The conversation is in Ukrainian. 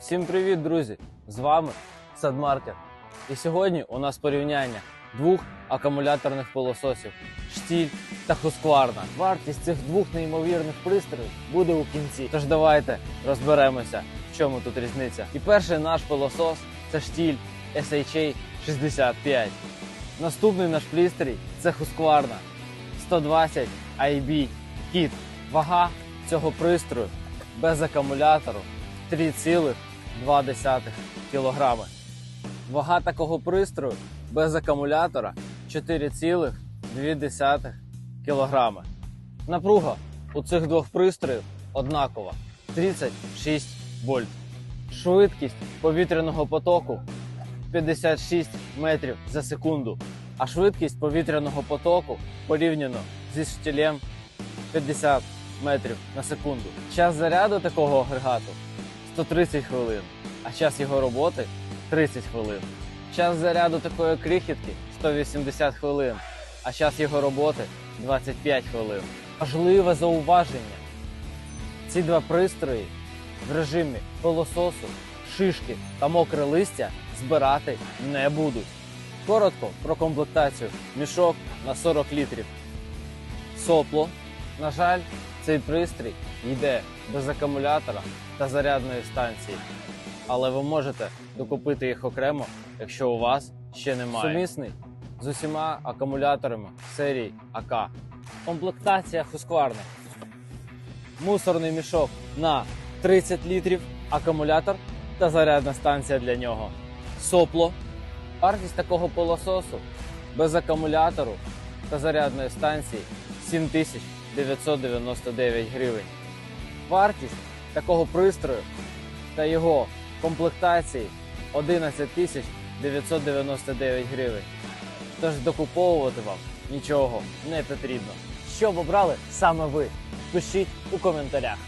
Всім привіт, друзі! З вами Садмаркет. І сьогодні у нас порівняння двох акумуляторних пилососів штіль та хускварна. Вартість цих двох неймовірних пристроїв буде у кінці. Тож давайте розберемося, в чому тут різниця. І перший наш пилосос це штіль SHA 65. Наступний наш пристрій це хускварна 120 IB Kit. Вага цього пристрою без акумулятору 3,2 кг. Вага такого пристрою без акумулятора 4,2 кг. Напруга у цих двох пристроїв однакова 36 вольт. Швидкість повітряного потоку 56 метрів за секунду, а швидкість повітряного потоку порівняно зі штілем 50 метрів на секунду. Час заряду такого агрегату 130 хвилин, а час його роботи 30 хвилин. Час заряду такої крихітки 180 хвилин, а час його роботи 25 хвилин. Важливе зауваження. Ці два пристрої в режимі пилососу, шишки та мокре листя збирати не будуть. Коротко про комплектацію. Мішок на 40 літрів. Сопло. На жаль, цей пристрій йде без акумулятора та зарядної станції. Але ви можете докупити їх окремо, якщо у вас ще немає. Сумісний з усіма акумуляторами серії АК. Комплектація хускварна. Мусорний мішок на 30 літрів, акумулятор та зарядна станція для нього. Сопло. Вартість такого пилососу без акумулятору та зарядної станції 7999 гривень. Вартість такого пристрою та його комплектації 11 999 гривень. Тож докуповувати вам нічого не потрібно. Що б обрали саме ви? Пишіть у коментарях.